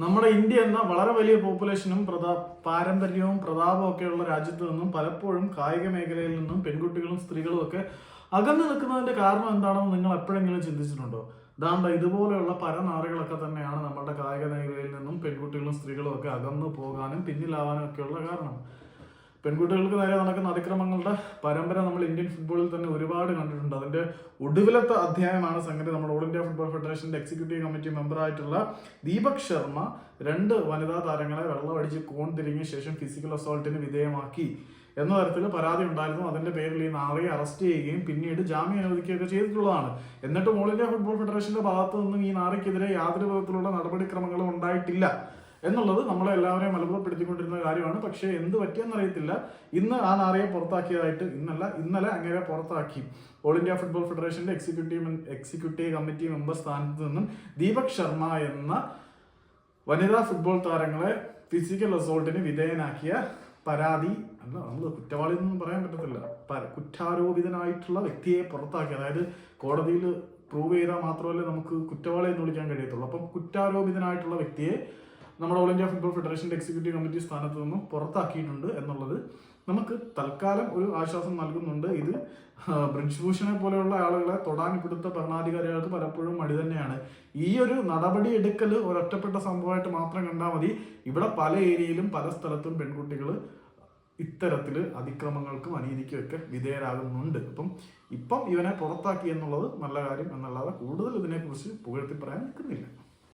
നമ്മുടെ ഇന്ത്യ എന്ന വളരെ വലിയ പോപ്പുലേഷനും പ്രതാ പാരമ്പര്യവും പ്രതാപവും ഒക്കെയുള്ള രാജ്യത്ത് നിന്നും പലപ്പോഴും കായിക മേഖലയിൽ നിന്നും പെൺകുട്ടികളും സ്ത്രീകളും ഒക്കെ അകന്നു നിൽക്കുന്നതിന്റെ കാരണം എന്താണെന്ന് നിങ്ങൾ എപ്പോഴെങ്കിലും ചിന്തിച്ചിട്ടുണ്ടോ? ദാണ്ട ഇതുപോലെയുള്ള പരനാറുകളൊക്കെ തന്നെയാണ് നമ്മുടെ കായിക മേഖലയിൽ നിന്നും പെൺകുട്ടികളും സ്ത്രീകളും ഒക്കെ അകന്നു പോകാനും പിന്നിലാവാനും ഒക്കെയുള്ള കാരണം. പെൺകുട്ടികൾക്ക് നേരെ നടക്കുന്ന അതിക്രമങ്ങളുടെ പരമ്പര നമ്മൾ ഇന്ത്യൻ ഫുട്ബോളിൽ തന്നെ ഒരുപാട് കണ്ടിട്ടുണ്ട്. അതിന്റെ ഒടുവിലത്തെ അധ്യായമാണ് സംഗതി. നമ്മുടെ ഓൾ ഇന്ത്യ ഫുട്ബോൾ ഫെഡറേഷന്റെ എക്സിക്യൂട്ടീവ് കമ്മിറ്റി മെമ്പറായിട്ടുള്ള ദീപക് ശർമ്മ രണ്ട് വനിതാ താരങ്ങളെ വെള്ളമടിച്ച് കോൺ തിരിഞ്ഞ ശേഷം ഫിസിക്കൽ അസോൾട്ടിന് വിധേയമാക്കി. എന്ന തരത്തിൽ പരാതി ഉണ്ടായിരുന്നു. അതിന്റെ പേരിൽ ഈ നാളെ അറസ്റ്റ് ചെയ്യുകയും പിന്നീട് ജാമ്യം അനുവദിക്കുകയൊക്കെ ചെയ്തിട്ടുള്ളതാണ്. എന്നിട്ടും ഓൾ ഇന്ത്യ ഫുട്ബോൾ ഫെഡറേഷന്റെ ഭാഗത്തു നിന്നും ഈ നാളെക്കെതിരെ യാതൊരു വിധത്തിലുള്ള നടപടിക്രമങ്ങളും ഉണ്ടായിട്ടില്ല. എന്നുള്ളത് നമ്മളെ എല്ലാവരെയും അത്ഭുതപ്പെടുത്തിക്കൊണ്ടിരുന്ന കാര്യമാണ്. പക്ഷേ എന്ത് പറ്റിയെന്നറിയത്തില്ല. ഇന്ന് ആ നാറിയെ പുറത്താക്കിയതായിട്ട് ഇന്നല്ല ഇന്നലെ അങ്ങനെ പുറത്താക്കി. ഓൾ ഇന്ത്യ ഫുട്ബോൾ ഫെഡറേഷന്റെ എക്സിക്യൂട്ടീവ് എക്സിക്യൂട്ടീവ് കമ്മിറ്റി മെമ്പർ സ്ഥാനത്ത് നിന്നും ദീപക് ശർമ്മ എന്ന വനിതാ ഫുട്ബോൾ താരങ്ങളെ ഫിസിക്കൽ അസോൾട്ടിന് വിധേയനാക്കിയ പരാതി അല്ല നമ്മൾ കുറ്റവാളി എന്നൊന്നും പറയാൻ പറ്റത്തില്ല. കുറ്റാരോപിതനായിട്ടുള്ള വ്യക്തിയെ പുറത്താക്കി. അതായത് കോടതിയിൽ പ്രൂവ് ചെയ്താൽ മാത്രമല്ലേ നമുക്ക് കുറ്റവാളി എന്ന് വിളിക്കാൻ കഴിയത്തുള്ളൂ. അപ്പം കുറ്റാരോപിതനായിട്ടുള്ള വ്യക്തിയെ നമ്മുടെ ഓൾ ഇന്ത്യ ഫുട്ബോൾ ഫെഡറേഷന്റെ എക്സിക്യൂട്ടീവ് കമ്മിറ്റി സ്ഥാനത്ത് നിന്നും പുറത്താക്കിയിട്ടുണ്ട് എന്നുള്ളത് നമുക്ക് തൽക്കാലം ഒരു ആശ്വാസം നൽകുന്നുണ്ട്. ഇത് ബ്രിജ്ഭൂഷണെ പോലെയുള്ള ആളുകളെ തൊടാൻ പിടുത്ത ഭരണാധികാരികൾക്ക് പലപ്പോഴും മടി തന്നെയാണ്. ഈ ഒരു നടപടി എടുക്കൽ ഒരൊറ്റപ്പെട്ട സംഭവമായിട്ട് മാത്രം കണ്ടാൽ മതി. ഇവിടെ പല ഏരിയയിലും പല സ്ഥലത്തും പെൺകുട്ടികൾ ഇത്തരത്തിൽ അതിക്രമങ്ങൾക്കും അനീതിക്കുമൊക്കെ വിധേയരാകുന്നുണ്ട്. അപ്പം ഇപ്പം ഇവനെ പുറത്താക്കി എന്നുള്ളത് നല്ല കാര്യം. എന്നല്ലാതെ കൂടുതൽ ഇതിനെക്കുറിച്ച് പുകഴ്ത്തി പറയാൻ നിൽക്കുന്നില്ല.